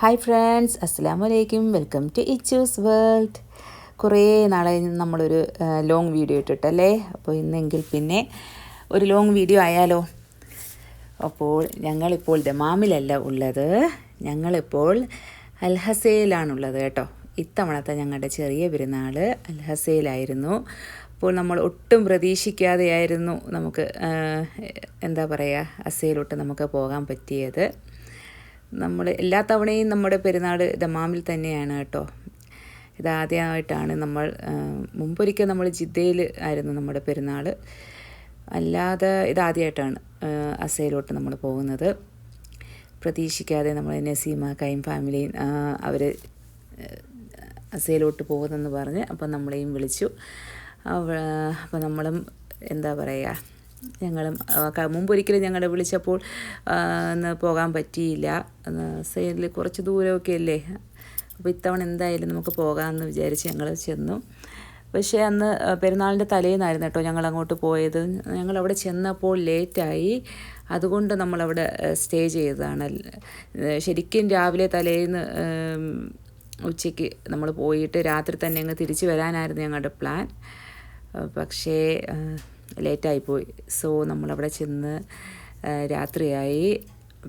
Hi friends അസ്സാം വലൈക്കും welcome to Ichu's world. കുറേ നാളെ നമ്മളൊരു ലോങ് വീഡിയോ ഇട്ടിട്ടല്ലേ? അപ്പോൾ ഇന്നെങ്കിൽ പിന്നെ ഒരു ലോങ് വീഡിയോ ആയാലോ? അപ്പോൾ ഞങ്ങളിപ്പോൾ ദമാമിലല്ല ഉള്ളത്. ഞങ്ങളിപ്പോൾ അൽഹസയിലാണുള്ളത് കേട്ടോ. ഇത്തവണത്തെ ഞങ്ങളുടെ ചെറിയ പെരുന്നാൾ അൽഹസയിലായിരുന്നു അപ്പോൾ നമ്മൾ ഒട്ടും പ്രതീക്ഷിക്കാതെയായിരുന്നു നമുക്ക് എന്താ പറയുക അസയിലോട്ട് നമുക്ക് പോകാൻ പറ്റിയത്. നമ്മൾ എല്ലാ തവണയും നമ്മുടെ പെരുന്നാൾ ദമാമിൽ തന്നെയാണ് കേട്ടോ. ഇതാദ്യമായിട്ടാണ് നമ്മൾ മുമ്പൊരിക്കൽ നമ്മൾ ജിദ്ദയിൽ ആയിരുന്നു നമ്മുടെ പെരുന്നാൾ അല്ലാതെ ഇതാദ്യമായിട്ടാണ് അസയിലോട്ട് നമ്മൾ പോകുന്നത്. പ്രതീക്ഷിക്കാതെ നമ്മൾ നസീമ കൈം ഫാമിലി അവർ അസയിലോട്ട് പോകുന്നെന്ന് പറഞ്ഞ് അപ്പം നമ്മളെയും വിളിച്ചു. അപ്പോൾ നമ്മളും എന്താ പറയുക ക- മുമ്പൊരിക്കലും ഞങ്ങളെ വിളിച്ചപ്പോൾ ഒന്ന് പോകാൻ പറ്റിയില്ല. സൈഡിൽ കുറച്ച് ദൂരമൊക്കെ അല്ലേ? അപ്പോൾ ഇത്തവണ എന്തായാലും നമുക്ക് പോകാമെന്ന് വിചാരിച്ച് ഞങ്ങൾ ചെന്നു. പക്ഷേ അന്ന് പെരുന്നാളിന്റെ തലേന്നായിരുന്നു കേട്ടോ ഞങ്ങൾ അങ്ങോട്ട് പോയത്. ഞങ്ങൾ അവിടെ ചെന്നപ്പോൾ ലേറ്റായി. അതുകൊണ്ട് നമ്മളവിടെ സ്റ്റേ ചെയ്തതാണ്. ശരിക്കും രാവിലെ തലേന്ന് ഉച്ചയ്ക്ക് നമ്മൾ പോയിട്ട് രാത്രി തന്നെ അങ്ങ് തിരിച്ചു വരാനായിരുന്നു ഞങ്ങളുടെ പ്ലാൻ. പക്ഷേ ലേറ്റായിപ്പോയി. സോ നമ്മളവിടെ ചെന്ന് രാത്രിയായി.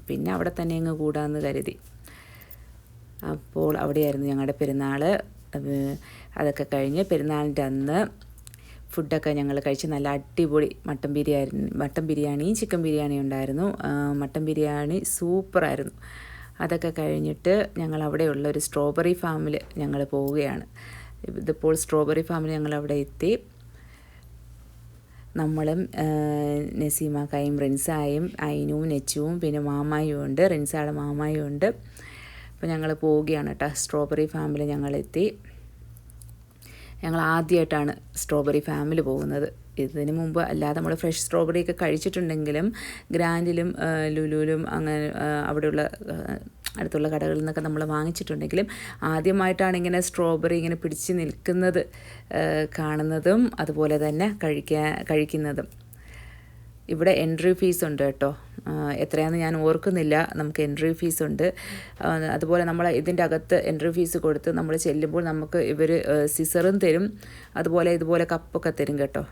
പിന്നെ അവിടെ തന്നെ അങ്ങ് കൂടാമെന്ന് കരുതി. അപ്പോൾ അവിടെയായിരുന്നു ഞങ്ങളുടെ പെരുന്നാൾ അത് അതൊക്കെ കഴിഞ്ഞ് പെരുന്നാളിന്റെ അന്ന് ഫുഡൊക്കെ ഞങ്ങൾ കഴിച്ച് നല്ല അടിപൊളി മട്ടൻ ബിരിയാണി മട്ടൻ ബിരിയാണിയും ചിക്കൻ ബിരിയാണിയും ഉണ്ടായിരുന്നു. മട്ടൻ ബിരിയാണി സൂപ്പറായിരുന്നു. അതൊക്കെ കഴിഞ്ഞിട്ട് ഞങ്ങൾ അവിടെയുള്ള ഒരു സ്ട്രോബെറി ഫാമിൽ ഞങ്ങൾ പോവുകയാണ്. ഇതിപ്പോൾ സ്ട്രോബെറി ഫാമിൽ ഞങ്ങൾ അവിടെ എത്തി. നമ്മളും ആ, നസീമ കൈം റിൻസായും അയിനും നെച്ചുവും പിന്നെ മാമായും ഉണ്ട്. റിൻസായുടെ മാമായും ഉണ്ട്. അപ്പോൾ ഞങ്ങൾ പോവുകയാണ് കേട്ടോ സ്ട്രോബെറി ഫാമിൽ ഞങ്ങളെത്തി. ഞങ്ങൾ ആദ്യമായിട്ടാണ് സ്ട്രോബെറി ഫാമിൽ പോകുന്നത്. ഇതിന് മുമ്പ് അല്ലാതെ നമ്മൾ ഫ്രഷ് സ്ട്രോബെറി ഒക്കെ കഴിച്ചിട്ടുണ്ടെങ്കിലും ഗ്രാൻഡിലും ലുലുലും അങ്ങനെ അവിടെയുള്ള അടുത്തുള്ള കടകളിൽ നിന്നൊക്കെ നമ്മൾ വാങ്ങിച്ചിട്ടുണ്ടെങ്കിലും ആദ്യമായിട്ടാണ് ഇങ്ങനെ സ്ട്രോബെറി ഇങ്ങനെ പിടിച്ച് നിൽക്കുന്നത് കാണുന്നതും അതുപോലെ തന്നെ കഴിക്കാൻ കഴിക്കുന്നതും. ഇവിടെ എൻട്രി ഫീസ് ഉണ്ട് കേട്ടോ. എത്രയാണെന്ന് ഞാൻ ഓർക്കുന്നില്ല. നമുക്ക് എൻട്രി ഫീസ് ഉണ്ട്. അതുപോലെ നമ്മൾ ഇതിന്റെ അകത്ത് എൻട്രി ഫീസ് കൊടുത്ത് നമ്മൾ ചെല്ലുമ്പോൾ നമുക്ക് ഇവർ സിസറും തരും. അതുപോലെ ഇതുപോലെ കപ്പൊക്കെ തരും കേട്ടോ.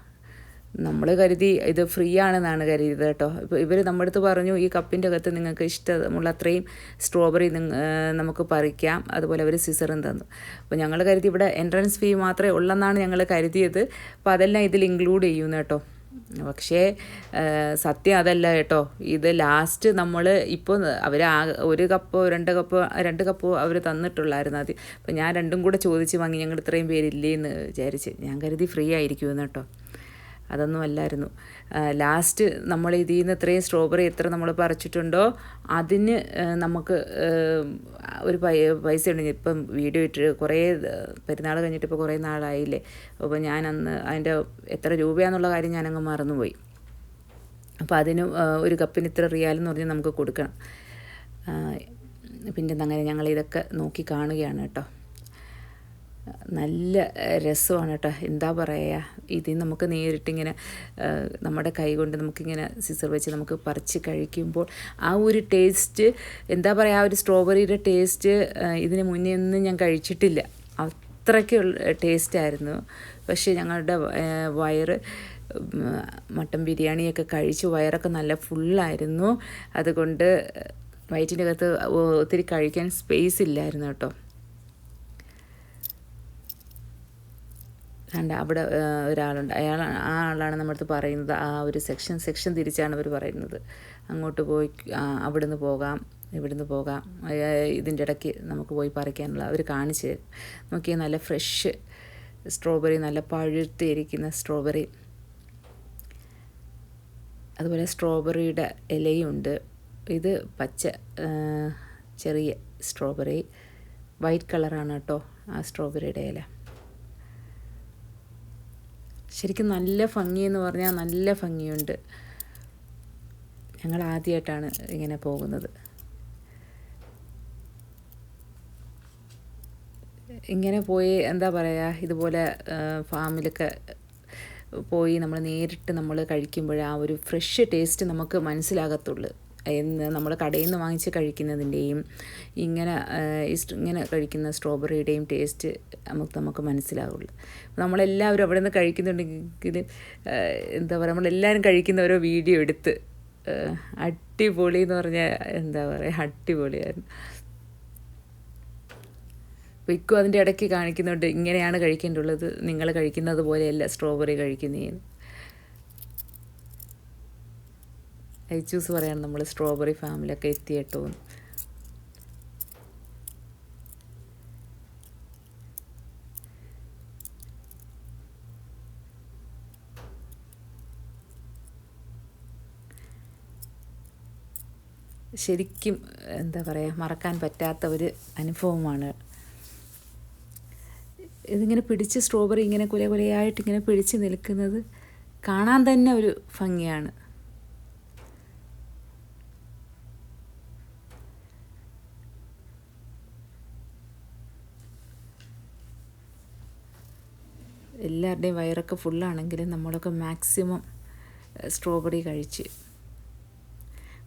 നമ്മൾ കരുതി ഇത് ഫ്രീ ആണെന്നാണ് കരുതിയത് കേട്ടോ. ഇപ്പോൾ ഇവർ നമ്മുടെ അടുത്ത് പറഞ്ഞു ഈ കപ്പിന്റെ അകത്ത് നിങ്ങൾക്ക് ഇഷ്ടമുള്ള അത്രയും സ്ട്രോബെറി നമുക്ക് പറിക്കാം. അതുപോലെ അവർ സിസറും തന്നു. അപ്പോൾ ഞങ്ങൾ കരുതി ഇവിടെ എൻട്രൻസ് ഫീ മാത്രമേ ഉള്ളെന്നാണ് ഞങ്ങൾ കരുതിയത്. അപ്പോൾ അതെല്ലാം ഇതിൽ ഇൻക്ലൂഡ് ചെയ്യുന്നു കേട്ടോ. പക്ഷേ സത്യം അതല്ല കേട്ടോ. ഇത് ലാസ്റ്റ് നമ്മൾ ഇപ്പോൾ അവർ ഒരു കപ്പോ രണ്ട് കപ്പോ രണ്ട് കപ്പോ അവർ തന്നിട്ടുള്ളായിരുന്നു ആദ്യം. അപ്പോൾ ഞാൻ രണ്ടും കൂടെ ചോദിച്ച് വാങ്ങി ഞങ്ങൾ ഇത്രയും പേരില്ലേ എന്ന് വിചാരിച്ച്. ഞാൻ കരുതി ഫ്രീ ആയിരിക്കുമെന്ന് കേട്ടോ. അതൊന്നും അല്ലായിരുന്നു. ലാസ്റ്റ് നമ്മൾ ഇതിൽ നിന്ന് ഇത്രയും സ്ട്രോബെറി എത്ര നമ്മൾ പറിച്ചിട്ടുണ്ടോ അതിന് നമുക്ക് ഒരു പൈസ ഉണ്ട് ഇപ്പം വീഡിയോ ഇട്ട് കുറേ പെരുന്നാൾ കഴിഞ്ഞിട്ട് ഇപ്പോൾ കുറേ നാളായില്ലേ. അപ്പോൾ ഞാൻ അന്ന് അതിന്റെ എത്ര രൂപയാണെന്നുള്ള കാര്യം ഞാനങ്ങ് മറന്നുപോയി. അപ്പോൾ അതിന് ഒരു കപ്പിന് ഇത്ര റിയാലെന്ന് പറഞ്ഞ് നമുക്ക് കൊടുക്കണം. പിന്നെ അങ്ങനെ ഞങ്ങൾ ഇതൊക്കെ നോക്കി കാണുകയാണ് കേട്ടോ. നല്ല രസമാണ് കേട്ടോ. എന്താ പറയുക ഇതിൽ നമുക്ക് നേരിട്ടിങ്ങനെ നമ്മുടെ കൈ കൊണ്ട് നമുക്കിങ്ങനെ സിസർ വെച്ച് നമുക്ക് പറിച്ച് കഴിക്കുമ്പോൾ ആ ഒരു ടേസ്റ്റ് എന്താ പറയുക ആ ഒരു സ്ട്രോബെറിയുടെ ടേസ്റ്റ് ഇതിന് മുന്നേ ഒന്നും ഞാൻ കഴിച്ചിട്ടില്ല. അത്രയ്ക്കുള്ള ടേസ്റ്റായിരുന്നു പക്ഷേ ഞങ്ങളുടെ വയറ് മട്ടൻ ബിരിയാണിയൊക്കെ കഴിച്ച് വയറൊക്കെ നല്ല ഫുള്ളായിരുന്നു അതുകൊണ്ട് വയറ്റിന്റെ അകത്ത് ഒത്തിരി കഴിക്കാൻ സ്പേസ് ഇല്ലായിരുന്നു കേട്ടോ. കണ്ട അവിടെ ഒരാളുണ്ട്. അയാൾ ആ ആളാണ് നമ്മുടെ അടുത്ത് പറയുന്നത്. ആ ഒരു സെക്ഷൻ സെക്ഷൻ തിരിച്ചാണ് അവർ പറയുന്നത്. അങ്ങോട്ട് പോയി അവിടുന്ന് പോകാം ഇവിടുന്ന് പോകാം. ഇതിന്റെ ഇടയ്ക്ക് നമുക്ക് പോയി പറിക്കാനുള്ള അവർ കാണിച്ചു തരും. നോക്കിയാൽ നല്ല ഫ്രഷ് സ്ട്രോബെറി നല്ല പഴുത്തിരിക്കുന്ന സ്ട്രോബെറി. അതുപോലെ സ്ട്രോബെറിയുടെ ഇലയുണ്ട്. ഇത് പച്ച ചെറിയ സ്ട്രോബെറി. വൈറ്റ് കളറാണ് കേട്ടോ ആ സ്ട്രോബെറിയുടെ ഇല. ശരിക്കും നല്ല ഭംഗിയെന്ന് പറഞ്ഞാൽ നല്ല ഭംഗിയുണ്ട്. ഞങ്ങൾ ആദ്യമായിട്ടാണ് ഇങ്ങനെ പോകുന്നത്. ഇങ്ങനെ പോയി എന്താ പറയുക ഇതുപോലെ ഫാമിലൊക്കെ പോയി നമ്മൾ നേരിട്ട് നമ്മൾ കഴിക്കുമ്പോൾ ആ ഒരു ഫ്രഷ് ടേസ്റ്റ് നമുക്ക് മനസ്സിലാകത്തുള്ളൂ. നമ്മൾ കടയിൽ നിന്ന് വാങ്ങിച്ച് കഴിക്കുന്നതിന്റെയും ഇങ്ങനെ ഇങ്ങനെ കഴിക്കുന്ന സ്ട്രോബെറിയുടെയും ടേസ്റ്റ് നമുക്ക് നമുക്ക് മനസ്സിലാവുള്ളൂ. നമ്മളെല്ലാവരും അവിടെ നിന്ന് കഴിക്കുന്നുണ്ടെങ്കിൽ എന്താ പറയുക നമ്മളെല്ലാവരും കഴിക്കുന്ന ഓരോ വീഡിയോ എടുത്ത് അടിപൊളി എന്ന് പറഞ്ഞാൽ എന്താ പറയുക അടിപൊളിയായിരുന്നു. വിക്കും അതിന്റെ ഇടയ്ക്ക് കാണിക്കുന്നുണ്ട് ഇങ്ങനെയാണ് കഴിക്കേണ്ടുള്ളത് നിങ്ങൾ കഴിക്കുന്നത് പോലെയല്ല സ്ട്രോബെറി കഴിക്കുന്നതെന്ന് ഐച്ചൂസ് പറയാണ് നമ്മൾ സ്ട്രോബെറി ഫാമിലൊക്കെ എത്തിയിട്ടോ. ശരിക്കും എന്താ പറയുക മറക്കാൻ പറ്റാത്ത ഒരു അനുഭവമാണ്. ഇതിങ്ങനെ പിടിച്ച് സ്ട്രോബെറി ഇങ്ങനെ കുല കുലയായിട്ട് ഇങ്ങനെ പിടിച്ച് നിൽക്കുന്നത് കാണാൻ തന്നെ ഒരു ഭംഗിയാണ്. എല്ലാവരുടെയും വയറൊക്കെ ഫുള്ളാണെങ്കിലും നമ്മളൊക്കെ മാക്സിമം സ്ട്രോബെറി കഴിച്ച്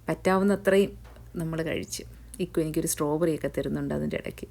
പറ്റാവുന്നത്രയും നമ്മൾ കഴിച്ച്. ഇക്കു എനിക്കൊരു സ്ട്രോബെറിയൊക്കെ തരുന്നുണ്ട് അതിന്റെ ഇടയ്ക്ക്.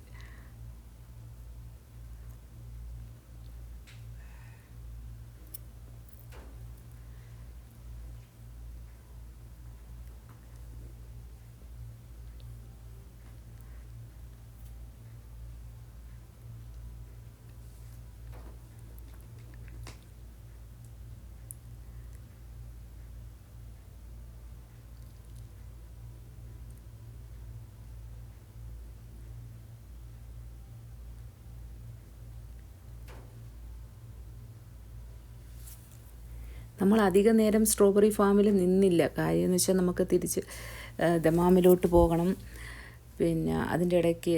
നമ്മൾ അധിക നേരം സ്ട്രോബെറി ഫാമിൽ നിന്നില്ല. കാര്യം എന്ന് വെച്ചാൽ നമുക്ക് തിരിച്ച് ദമാമിലോട്ട് പോകണം. പിന്നെ അതിന്റെ ഇടയ്ക്ക്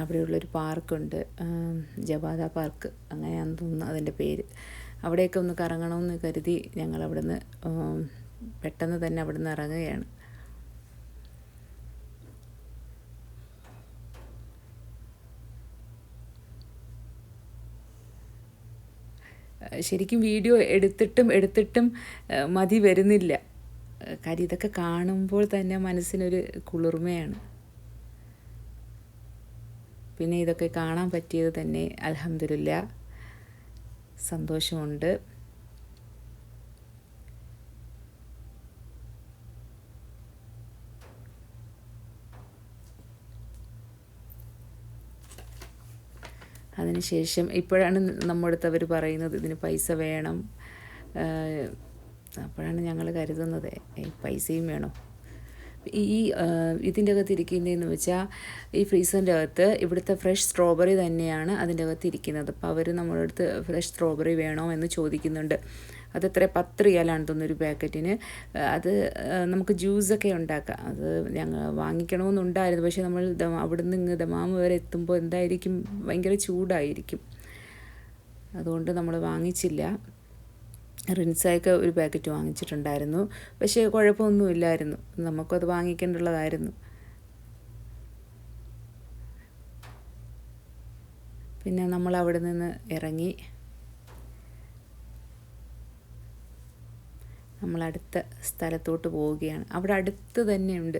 അവിടെയുള്ളൊരു പാർക്കുണ്ട്. ജവാദ പാർക്ക് അങ്ങനെയാണെന്ന് തോന്നുന്നു അതിന്റെ പേര്. അവിടെയൊക്കെ ഒന്ന് കറങ്ങണമെന്ന് കരുതി ഞങ്ങൾ അവിടുന്ന് പെട്ടെന്ന് തന്നെ അവിടുന്ന് ഇറങ്ങുകയാണ്. ശരിക്കും വീഡിയോ എടുത്തിട്ടും എടുത്തിട്ടും മതി വരുന്നില്ല. കാര്യം ഇതൊക്കെ കാണുമ്പോൾ തന്നെ മനസ്സിനൊരു കുളിർമയാണ്. പിന്നെ ഇതൊക്കെ കാണാൻ പറ്റിയത് തന്നെ അലഹമില്ല സന്തോഷമുണ്ട്. അതിനുശേഷം ഇപ്പോഴാണ് നമ്മുടെ അടുത്ത് അവർ പറയുന്നത് ഇതിന് പൈസ വേണം. അപ്പോഴാണ് ഞങ്ങൾ കരുതുന്നത്. പൈസയും വേണം. ഈ ഇതിന്റെ അകത്ത് ഇരിക്കുന്നതെന്ന് വെച്ചാൽ ഈ ഫ്രീസറിന്റെ അകത്ത് ഇവിടുത്തെ ഫ്രഷ് സ്ട്രോബെറി തന്നെയാണ് അതിന്റെ അകത്ത് ഇരിക്കുന്നത്. അപ്പോൾ അവർ നമ്മുടെ അടുത്ത് ഫ്രഷ് സ്ട്രോബെറി വേണോ എന്ന് ചോദിക്കുന്നുണ്ട്. അത് എത്ര പത്ത് റിയാലാണ് തോന്നുന്നു ഒരു പാക്കറ്റിന്. അത് നമുക്ക് ജ്യൂസൊക്കെ ഉണ്ടാക്കാം. അത് ഞങ്ങൾ വാങ്ങിക്കണമെന്നുണ്ടായിരുന്നു. പക്ഷേ നമ്മൾ അവിടുന്ന് ഇങ്ങ് ദമാമ് വരെ എത്തുമ്പോൾ എന്തായിരിക്കും? ഭയങ്കര ചൂടായിരിക്കും. അതുകൊണ്ട് നമ്മൾ വാങ്ങിച്ചില്ല. റിൻസായൊക്കെ ഒരു പാക്കറ്റ് വാങ്ങിച്ചിട്ടുണ്ടായിരുന്നു. പക്ഷേ കുഴപ്പമൊന്നുമില്ലായിരുന്നു. നമുക്കത് വാങ്ങിക്കേണ്ടുള്ളതായിരുന്നു. പിന്നെ നമ്മൾ അവിടെ നിന്ന് ഇറങ്ങി. നമ്മൾ അടുത്ത സ്ഥലത്തോട്ട് പോവുകയാണ്. അവിടെ അടുത്ത് തന്നെയുണ്ട്.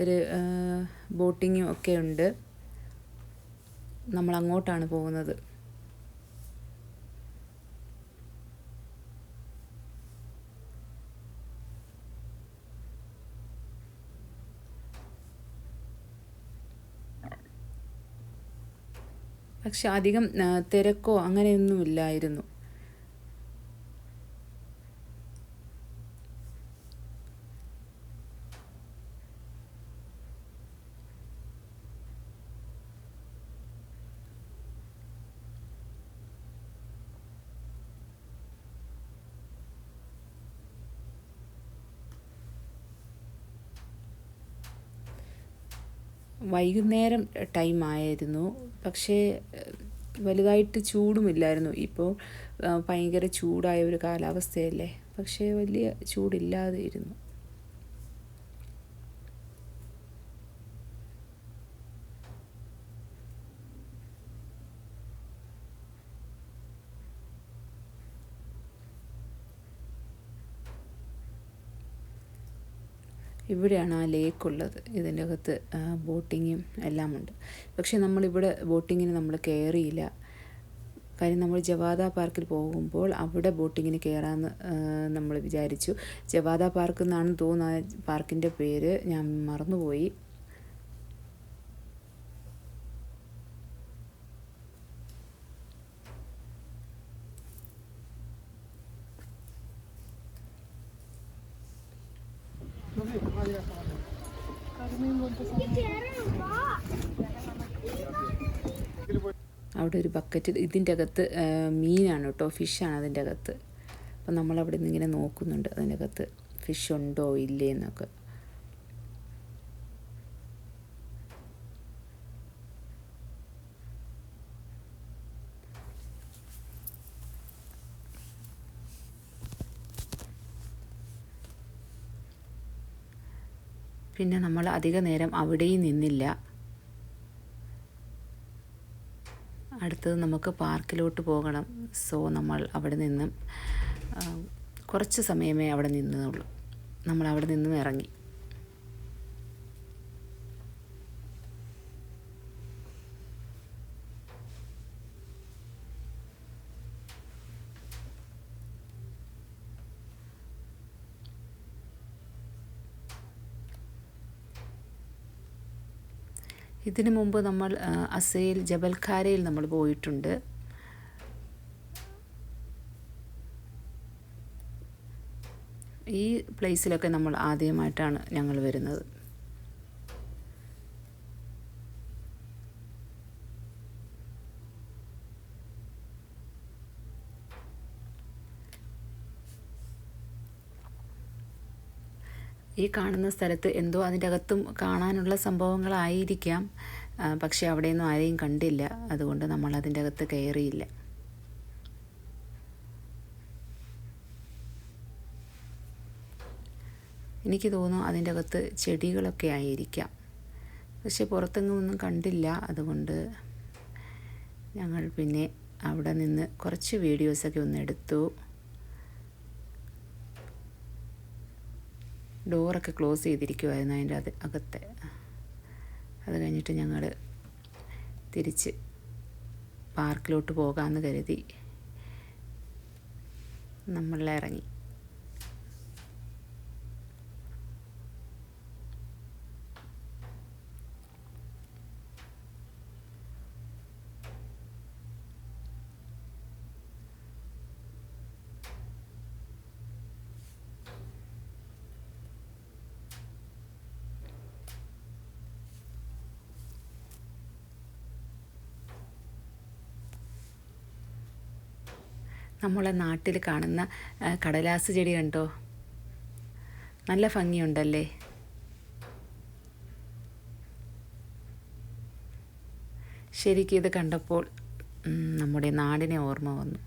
ഒരു ബോട്ടിങ്ങും ഒക്കെ ഉണ്ട്. നമ്മൾ അങ്ങോട്ടാണ് പോകുന്നത്. പക്ഷെ അധികം തിരക്കോ അങ്ങനെയൊന്നുമില്ലായിരുന്നു. വൈകുന്നേരം ടൈം ആയിരുന്നു. പക്ഷേ വലുതായിട്ട് ചൂടുമില്ലായിരുന്നു. ഇപ്പോൾ ഭയങ്കര ചൂടായ ഒരു കാലാവസ്ഥയല്ലേ? പക്ഷേ വലിയ ചൂടില്ലാതെ ഇരുന്നു ഇവിടെയാണ് ആ ലേക്ക് ഉള്ളത് ഇതിന്റെ അകത്ത് ബോട്ടിങ്ങും എല്ലാം ഉണ്ട്. പക്ഷേ നമ്മളിവിടെ ബോട്ടിങ്ങിന് നമ്മൾ കയറിയില്ല. കാര്യം നമ്മൾ ജവാദ പാർക്കിൽ പോകുമ്പോൾ അവിടെ ബോട്ടിങ്ങിന് കയറാമെന്ന് നമ്മൾ വിചാരിച്ചു. ജവാദ പാർക്ക് എന്നാണ് തോന്നുന്നത്. പാർക്കിന്റെ പേര് ഞാൻ മറന്നുപോയി. അവിടെ ഒരു ബക്കറ്റ് ഇതിന്റെ അകത്ത് മീനാണ് കേട്ടോ ഫിഷാണ് അതിന്റെ അകത്ത്. അപ്പം നമ്മളവിടെ നിന്ന് ഇങ്ങനെ നോക്കുന്നുണ്ട് അതിന്റെ അകത്ത് ഫിഷ് ഉണ്ടോ ഇല്ലേ എന്നൊക്കെ. പിന്നെ നമ്മൾ അധിക നേരം അവിടെയും നിന്നില്ല. അടുത്തത് നമുക്ക് പാർക്കിലോട്ട് പോകണം. സോ നമ്മൾ അവിടെ നിന്നും കുറച്ച് സമയമേ അവിടെ നിന്നുള്ളൂ. നമ്മൾ അവിടെ നിന്നും ഇറങ്ങി. ഇതിനു മുമ്പ് നമ്മൾ അസയിൽ ജബൽഖാരയിൽ നമ്മൾ പോയിട്ടുണ്ട്. ഈ പ്ലേസിലൊക്കെ നമ്മൾ ആദ്യമായിട്ടാണ് ഞങ്ങൾ വരുന്നത്. ഈ കാണുന്ന സ്ഥലത്ത് എന്തോ അതിന്റെ അകത്തും കാണാനുള്ള സംഭവങ്ങളായിരിക്കാം. പക്ഷെ അവിടെയൊന്നും ആരെയും കണ്ടില്ല. അതുകൊണ്ട് നമ്മൾ അതിന്റെ അകത്ത് കയറിയില്ല. എനിക്ക് തോന്നുന്നു അതിന്റെ അകത്ത് ചെടികളൊക്കെ ആയിരിക്കാം. പക്ഷെ പുറത്തെങ്ങും ഒന്നും കണ്ടില്ല. അതുകൊണ്ട് ഞങ്ങൾ പിന്നെ അവിടെ നിന്ന് കുറച്ച് വീഡിയോസൊക്കെ ഒന്ന് എടുത്തു. ഡോറൊക്കെ ക്ലോസ് ചെയ്തിരിക്കുമായിരുന്നു അതിന്റെ അത് അകത്തെ. അത് കഴിഞ്ഞിട്ട് ഞങ്ങൾ തിരിച്ച് പാർക്കിലോട്ട് പോകാമെന്ന് കരുതി നമ്മൾ നമ്മളെ നാട്ടിൽ കാണുന്ന കടലാസ് ചെടി കണ്ടോ? നല്ല ഭംഗിയുണ്ടല്ലേ? ശരിക്കും ഇത് കണ്ടപ്പോൾ നമ്മുടെ നാടിനെ ഓർമ്മ വന്നു.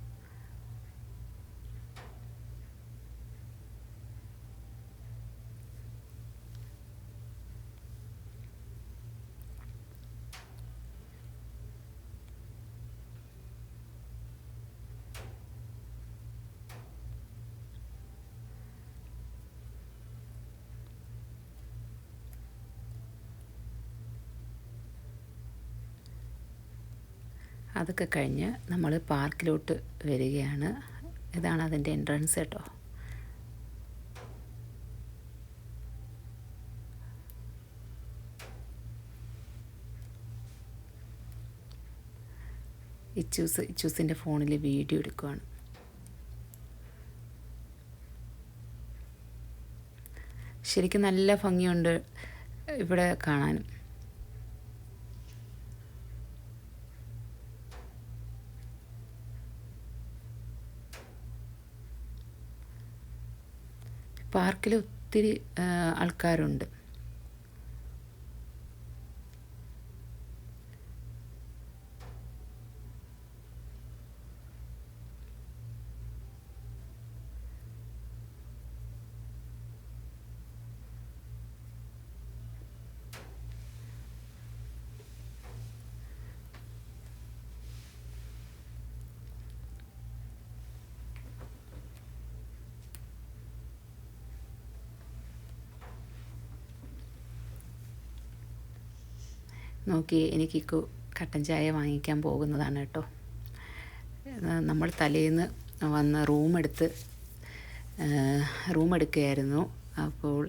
അതൊക്കെ കഴിഞ്ഞ് നമ്മൾ പാർക്കിലോട്ട് വരികയാണ്. ഇതാണ് അതിന്റെ എൻട്രൻസ് കേട്ടോ. ഇച്ചൂസ് ഇച്ചൂസിന്റെ ഫോണിൽ വീഡിയോ എടുക്കുവാണ്. ശരിക്കും നല്ല ഭംഗിയുണ്ട് ഇവിടെ കാണാനും. പാർക്കിൽ ഒത്തിരി ആൾക്കാരുണ്ട്. നോക്കി എനിക്ക് കട്ടൻ ചായ വാങ്ങിക്കാൻ പോകുന്നതാണ് കേട്ടോ. നമ്മൾ തലേന്ന് വന്ന് റൂമെടുത്ത് റൂമെടുക്കുകയായിരുന്നു അപ്പോൾ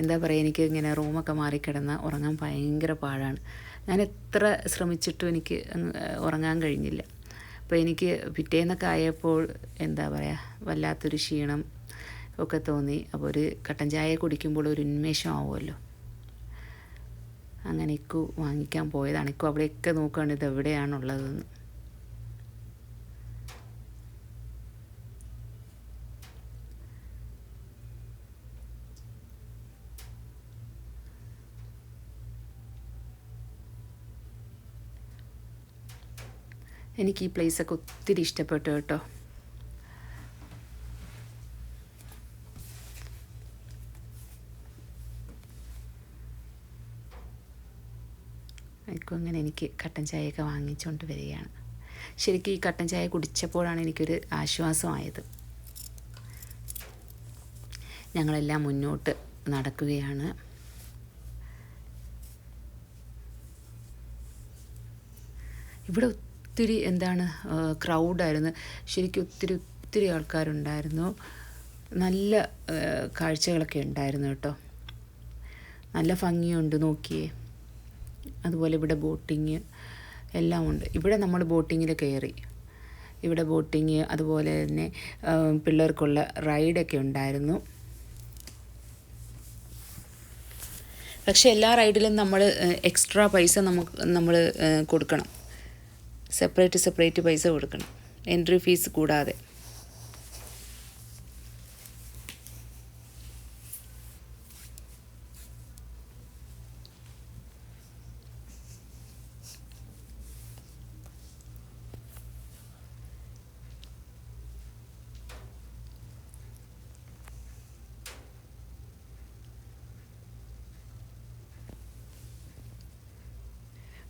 എന്താ പറയുക എനിക്ക് ഇങ്ങനെ റൂമൊക്കെ മാറിക്കിടന്ന് ഉറങ്ങാൻ ഭയങ്കര പാടാണ്. ഞാൻ എത്ര ശ്രമിച്ചിട്ടും എനിക്ക് ഉറങ്ങാൻ കഴിഞ്ഞില്ല. അപ്പോൾ എനിക്ക് പിറ്റേന്നൊക്കെ ആയപ്പോൾ എന്താ പറയുക വല്ലാത്തൊരു ക്ഷീണം ഒക്കെ തോന്നി. അപ്പോൾ ഒരു കട്ടൻ ചായ കുടിക്കുമ്പോൾ ഒരു ഉന്മേഷം ആവുമല്ലോ. അങ്ങനെ ഇക്കു വാങ്ങിക്കാൻ പോയതാണ്. ഇക്കു അവിടെയൊക്കെ നോക്കുകയാണ് ഇത് എവിടെയാണുള്ളതെന്ന്. എനിക്ക് ഈ പ്ലേസൊക്കെ ഒത്തിരി ഇഷ്ടപ്പെട്ടു കേട്ടോ ആയിരിക്കും അങ്ങനെ എനിക്ക് കട്ടൻ ചായയൊക്കെ വാങ്ങിച്ചുകൊണ്ട് വരികയാണ്. ശരിക്കും ഈ കട്ടൻ ചായ കുടിച്ചപ്പോഴാണ് എനിക്കൊരു ആശ്വാസമായത്. ഞങ്ങളെല്ലാം മുന്നോട്ട് നടക്കുകയാണ്. ഇവിടെ ഒത്തിരി എന്താണ് ക്രൗഡായിരുന്നു ശരിക്കും ഒത്തിരി ഒത്തിരി ആൾക്കാരുണ്ടായിരുന്നു. നല്ല കാഴ്ചകളൊക്കെ ഉണ്ടായിരുന്നു കേട്ടോ. നല്ല ഭംഗിയുണ്ട് നോക്കിയേ. അതുപോലെ ഇവിടെ ബോട്ടിങ് എല്ലാം ഉണ്ട്. ഇവിടെ നമ്മൾ ബോട്ടിങ്ങിൽ കയറി. ഇവിടെ ബോട്ടിങ് അതുപോലെ തന്നെ പിള്ളേർക്കുള്ള റൈഡൊക്കെ ഉണ്ടായിരുന്നു. പക്ഷേ എല്ലാ റൈഡിലും നമ്മൾ എക്സ്ട്രാ പൈസ നമുക്ക് നമ്മൾ കൊടുക്കണം. സെപ്പറേറ്റ് സെപ്പറേറ്റ് പൈസ കൊടുക്കണം. എൻട്രി ഫീസ് കൂടാതെ.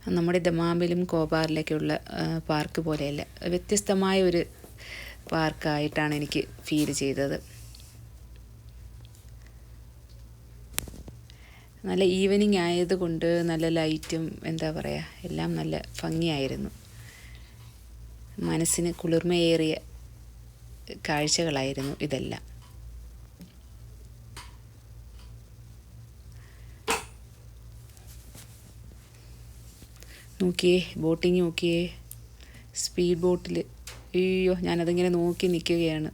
നമ്മുടെ ദമാമിലും കോപാറിലേക്കുള്ള പാർക്ക് പോലെയല്ല വ്യത്യസ്തമായ ഒരു പാർക്കായിട്ടാണ് എനിക്ക് ഫീൽ ചെയ്തത്. നല്ല ഈവനിങ് ആയതുകൊണ്ട് നല്ല ലൈറ്റും എന്താ പറയുക എല്ലാം നല്ല ഭംഗിയായിരുന്നു. മനസ്സിന് കുളിർമയേറിയ കാഴ്ചകളായിരുന്നു ഇതെല്ലാം. നോക്കിയേ ബോട്ടിങ് നോക്കിയേ. സ്പീഡ് ബോട്ടിൽ അയ്യോ ഞാനതിങ്ങനെ നോക്കി നിൽക്കുകയാണ്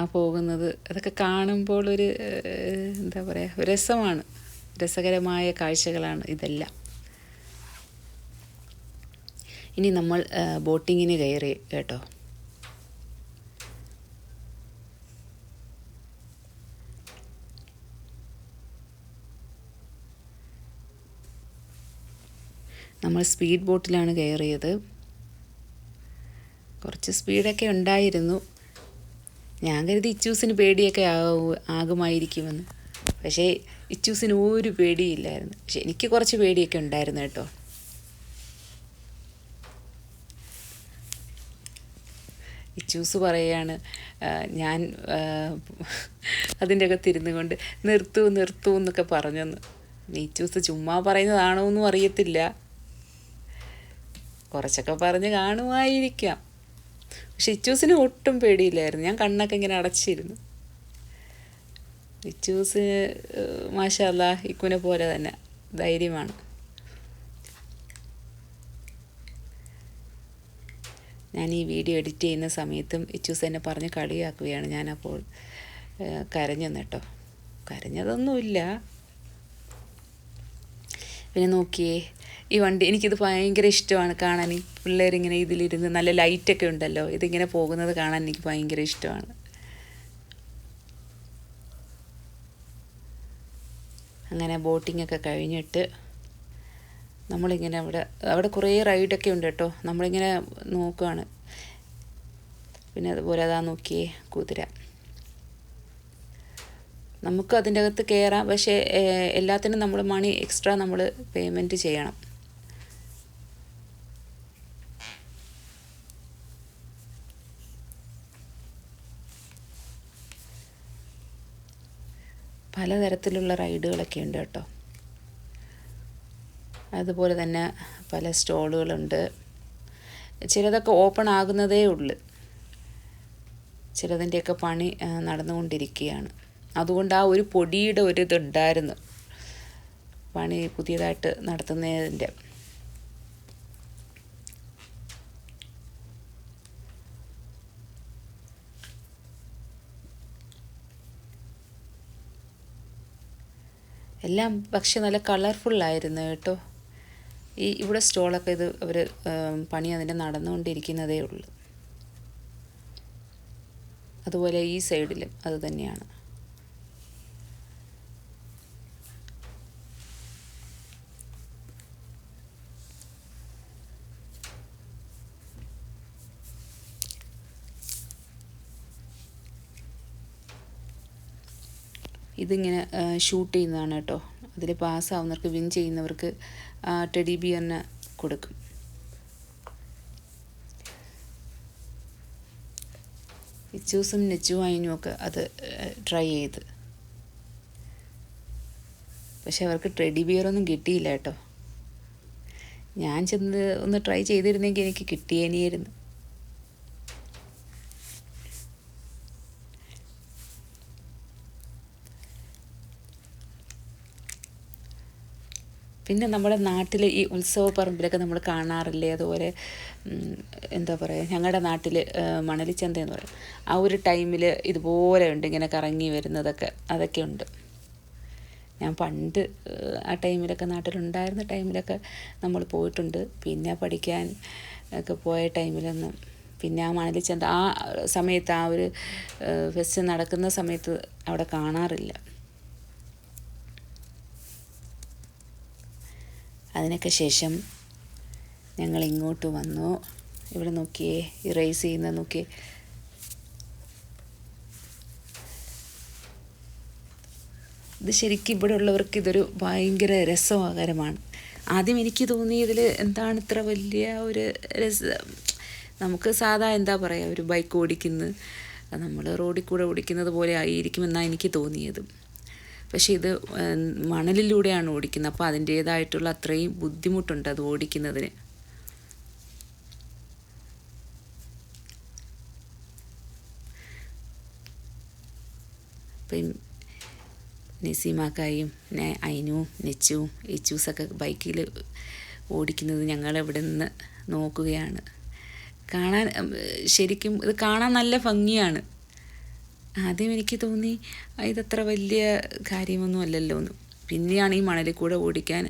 ആ പോകുന്നത്. അതൊക്കെ കാണുമ്പോൾ ഒരു എന്താ പറയുക രസമാണ്. രസകരമായ കാഴ്ചകളാണ് ഇതെല്ലാം. ഇനി നമ്മൾ ബോട്ടിങ്ങിന് കയറി കേട്ടോ നമ്മൾ സ്പീഡ് ബോട്ടിലാണ് കയറിയത്. കുറച്ച് സ്പീഡൊക്കെ ഉണ്ടായിരുന്നു. ഞാൻ കരുതി ഇച്ചൂസിന് പേടിയൊക്കെ ആകുമായിരിക്കുമെന്ന്. പക്ഷേ ഇച്ചൂസിന് ഒരു പേടിയില്ലായിരുന്നു. പക്ഷെ എനിക്ക് കുറച്ച് പേടിയൊക്കെ ഉണ്ടായിരുന്നു കേട്ടോ. ഇച്ചൂസ് പറയുകയാണ് ഞാൻ അതിന്റെ അകത്തിരുന്നു കൊണ്ട് നിർത്തൂ നിർത്തൂ എന്നൊക്കെ പറഞ്ഞെന്ന്. നീച്ചൂസ് ചുമ്മാ പറയുന്നതാണോ എന്നും അറിയത്തില്ല. കുറച്ചൊക്കെ പറഞ്ഞ് കാണുമായിരിക്കാം. പക്ഷെ ഇച്ചൂസിന് ഒട്ടും പേടിയില്ലായിരുന്നു. ഞാൻ കണ്ണൊക്കെ ഇങ്ങനെ അടച്ചിരുന്നു. ഇച്ചൂസ് മാഷല്ല ഇക്കുനെ പോലെ തന്നെ ധൈര്യമാണ്. ഞാൻ ഈ വീഡിയോ എഡിറ്റ് ചെയ്യുന്ന സമയത്തും ഇച്ചൂസ് എന്നെ പറഞ്ഞ് കളിയാക്കുകയാണ്. ഞാനപ്പോൾ കരഞ്ഞെന്ന് കേട്ടോ. കരഞ്ഞതൊന്നുമില്ല. പിന്നെ നോക്കിയേ ഈ വണ്ടി എനിക്കിത് ഭയങ്കര ഇഷ്ടമാണ് കാണാൻ. പിള്ളേരിങ്ങനെ ഇതിലിരുന്ന് നല്ല ലൈറ്റൊക്കെ ഉണ്ടല്ലോ ഇതിങ്ങനെ പോകുന്നത് കാണാൻ എനിക്ക് ഭയങ്കര ഇഷ്ടമാണ്. അങ്ങനെ ബോട്ടിങ്ങൊക്കെ കഴിഞ്ഞിട്ട് നമ്മളിങ്ങനെ അവിടെ അവിടെ കുറേ റൈഡൊക്കെ ഉണ്ട് കേട്ടോ. നമ്മളിങ്ങനെ നോക്കുകയാണ് പിന്നെ അതുപോലെ അതാ നോക്കിയേ കുതിര. നമുക്ക് അതിന്റെ അകത്ത് കയറാം പക്ഷേ എല്ലാത്തിനും നമ്മൾ മണി എക്സ്ട്രാ നമ്മൾ പേയ്മെന്റ് ചെയ്യണം. പലതരത്തിലുള്ള റൈഡുകളൊക്കെ ഉണ്ട് കേട്ടോ. അതുപോലെ തന്നെ പല സ്റ്റോളുകളുണ്ട്. ചിലതൊക്കെ ഓപ്പൺ ആകുന്നതേ ഉള്ളു. ചിലതിന്റെയൊക്കെ പണി നടന്നുകൊണ്ടിരിക്കുകയാണ്. അതുകൊണ്ട് ആ ഒരു പൊടിയുടെ ഒരു ഇതുണ്ടായിരുന്നു. പണി പുതിയതായിട്ട് നടത്തുന്നതിന്റെ. എല്ലാം പക്ഷെ നല്ല കളർഫുള്ളായിരുന്നു കേട്ടോ. ഈ ഇവിടെ സ്റ്റോളൊക്കെ ഇത് അവർ പണി അതിന്റെ നടന്നുകൊണ്ടിരിക്കുന്നതേ ഉള്ളൂ. അതുപോലെ ഈ സൈഡിലും അത് തന്നെയാണ്. ഇതിങ്ങനെ ഷൂട്ട് ചെയ്യുന്നതാണ് കേട്ടോ അതിൽ പാസ്സാവുന്നവർക്ക് വിൻ ചെയ്യുന്നവർക്ക് ടെഡി ബിയറിന് കൊടുക്കും. ഇച്ചൂസും നെച്ചും അയിനും ഒക്കെ അത് ട്രൈ ചെയ്ത്. പക്ഷെ അവർക്ക് ടെഡി ബിയറൊന്നും കിട്ടിയില്ല കേട്ടോ ഞാൻ ചെന്ന് ഒന്ന് ട്രൈ ചെയ്തിരുന്നെങ്കിൽ എനിക്ക് കിട്ടിയേനെയായിരുന്നു പിന്നെ നമ്മുടെ നാട്ടിൽ ഈ ഉത്സവ പറമ്പിലൊക്കെ നമ്മൾ കാണാറില്ലേ? അതുപോലെ എന്താ പറയുക ഞങ്ങളുടെ നാട്ടിൽ മണലിച്ചന്ത എന്ന് പറയും. ആ ഒരു ടൈമിൽ ഇതുപോലെ ഉണ്ട് ഇങ്ങനെ കറങ്ങി വരുന്നതൊക്കെ. അതൊക്കെ ഉണ്ട്. ഞാൻ പണ്ട് ആ ടൈമിലൊക്കെ നാട്ടിലുണ്ടായിരുന്ന ടൈമിലൊക്കെ നമ്മൾ പോയിട്ടുണ്ട്. പിന്നെ പഠിക്കാൻ ഒക്കെ പോയ ടൈമിലൊന്നും പിന്നെ ആ മണലിച്ചന്ത ആ സമയത്ത് ആ ഒരു ഫെസ്റ്റ് നടക്കുന്ന സമയത്ത് അവിടെ കാണാറില്ല. അതിനൊക്കെ ശേഷം ഞങ്ങൾ ഇങ്ങോട്ട് വന്നു. ഇവിടെ നോക്കിയേ ഇറേസ് ചെയ്യുന്ന നോക്കിയേ. ഇത് ശരിക്കും ഇവിടെ ഉള്ളവർക്ക് ഇതൊരു ഭയങ്കര രസമാകരമാണ്. ആദ്യം എനിക്ക് തോന്നിയതിൽ എന്താണ് ഇത്ര വലിയ ഒരു രസം നമുക്ക് സാധാ എന്താ പറയുക ഒരു ബൈക്ക് ഓടിക്കുന്നത് നമ്മൾ റോഡിൽ കൂടെ ഓടിക്കുന്നത് പോലെ ആയിരിക്കുമെന്നാണ് എനിക്ക് തോന്നിയത്. പക്ഷേ ഇത് മണലിലൂടെയാണ് ഓടിക്കുന്നത്. അപ്പോൾ അതിന്റേതായിട്ടുള്ള അത്രയും ബുദ്ധിമുട്ടുണ്ട് അത് ഓടിക്കുന്നതിന്. അപ്പം നസീമാക്കായും അയിനുവും നെച്ചുവും ഇച്ചൂസൊക്കെ ബൈക്കിൽ ഓടിക്കുന്നത് ഞങ്ങൾ ഇവിടെ നിന്ന് നോക്കുകയാണ്. കാണാൻ ശരിക്കും ഇത് കാണാൻ നല്ല ഭംഗിയാണ്. ആദ്യം എനിക്ക് തോന്നി ഇതത്ര വലിയ കാര്യമൊന്നും അല്ലല്ലോ എന്ന്. പിന്നെയാണ് ഈ മണലിൽ കൂടെ ഓടിക്കാൻ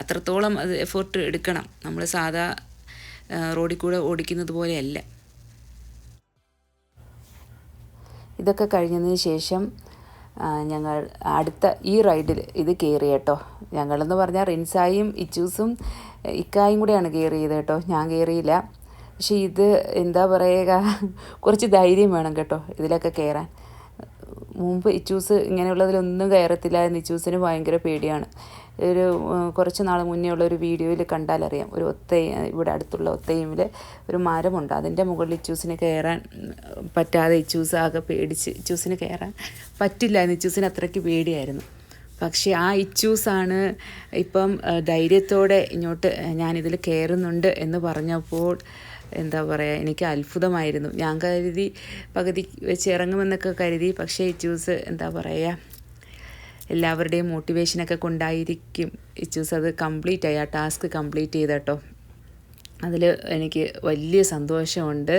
അത്രത്തോളം അത് എഫേർട്ട് എടുക്കണം. നമ്മൾ സാധാ റോഡിൽ കൂടെ ഓടിക്കുന്നത് പോലെയല്ല. ഇതൊക്കെ കഴിഞ്ഞതിന് ശേഷം ഞങ്ങൾ അടുത്ത ഈ റൈഡിൽ ഇത് കയറി കേട്ടോ. ഞങ്ങളെന്ന് പറഞ്ഞാൽ റിൻസായും ഇച്ചൂസും ഇക്കായും കൂടെയാണ് കയറിയത് കേട്ടോ. ഞാൻ കയറിയില്ല. പക്ഷേ ഇത് എന്താ പറയുക കുറച്ച് ധൈര്യം വേണം കേട്ടോ ഇതിലൊക്കെ കയറാൻ. മുമ്പ് ഇച്ചൂസ് ഇങ്ങനെയുള്ളതിലൊന്നും കയറത്തില്ല എന്ന് ഇച്ചൂസിന് ഭയങ്കര പേടിയാണ്. ഒരു കുറച്ച് നാൾ മുന്നേ ഉള്ള ഒരു വീഡിയോയിൽ കണ്ടാലറിയാം. ഒരു ഒത്തയും ഇവിടെ അടുത്തുള്ള ഒത്തയിമിൽ ഒരു മരമുണ്ട്. അതിന്റെ മുകളിൽ ഇച്ചൂസിന് കയറാൻ പറ്റാതെ ഇച്ചൂസ് ആകെ പേടിച്ച് ഇച്ചൂസിന് കയറാൻ പറ്റില്ല എന്ന് ഇച്ചൂസിന് അത്രയ്ക്ക് പേടിയായിരുന്നു. പക്ഷേ ആ ഇച്ചൂസാണ് ഇപ്പം ധൈര്യത്തോടെ ഇങ്ങോട്ട് ഞാനിതിൽ കയറുന്നുണ്ട് എന്ന് പറഞ്ഞപ്പോൾ എന്താ പറയുക എനിക്ക് അത്ഭുതമായിരുന്നു. ഞാൻ കരുതി പകുതി വെച്ച് ഇറങ്ങുമെന്നൊക്കെ കരുതി പക്ഷേ ഇച്ചൂസ് എന്താ പറയുക എല്ലാവരുടെയും മോട്ടിവേഷനൊക്കെ കൊണ്ടായിരിക്കും ഇച്ചൂസ് അത് കംപ്ലീറ്റ് ആയി ആ ടാസ്ക് കംപ്ലീറ്റ് ചെയ്തട്ടോ. അതിൽ എനിക്ക് വലിയ സന്തോഷമുണ്ട്.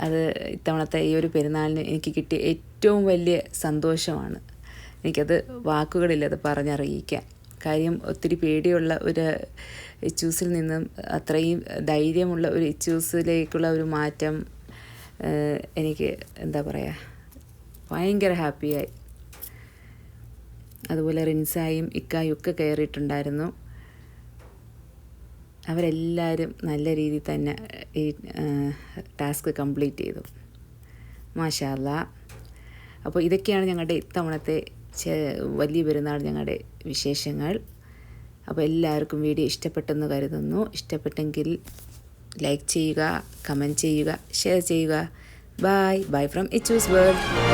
അത് ഇത്തവണത്തെ ഈ ഒരു പെരുന്നാളിന് എനിക്ക് കിട്ടിയ ഏറ്റവും വലിയ സന്തോഷമാണ്. എനിക്കത് വാക്കുകളില്ലത് പറഞ്ഞറിയിക്കാൻ. കാര്യം ഒത്തിരി പേടിയുള്ള ഒരു ഇച്ചൂസിൽ നിന്നും അത്രയും ധൈര്യമുള്ള ഒരു ഇച്ചൂസിലേക്കുള്ള ഒരു മാറ്റം എനിക്ക് എന്താ പറയുക ഭയങ്കര ഹാപ്പിയായി അതുപോലെ റിൻസായും ഇക്കായും ഒക്കെ കയറിയിട്ടുണ്ടായിരുന്നു. അവരെല്ലാവരും നല്ല രീതിയിൽ തന്നെ ഈ ടാസ്ക് കംപ്ലീറ്റ് ചെയ്തു. മാഷാല്ല അപ്പോൾ ഇതൊക്കെയാണ് ഞങ്ങളുടെ ഇത്തവണത്തെ വലിയ പെരുന്നാൾ ഞങ്ങളുടെ വിശേഷങ്ങൾ. അപ്പോൾ എല്ലാവർക്കും വീഡിയോ ഇഷ്ടപ്പെട്ടെന്ന് കരുതുന്നു. ഇഷ്ടപ്പെട്ടെങ്കിൽ ലൈക്ക് ചെയ്യുക കമന്റ് ചെയ്യുക ഷെയർ ചെയ്യുക. Bye. Bye from Ichu's world.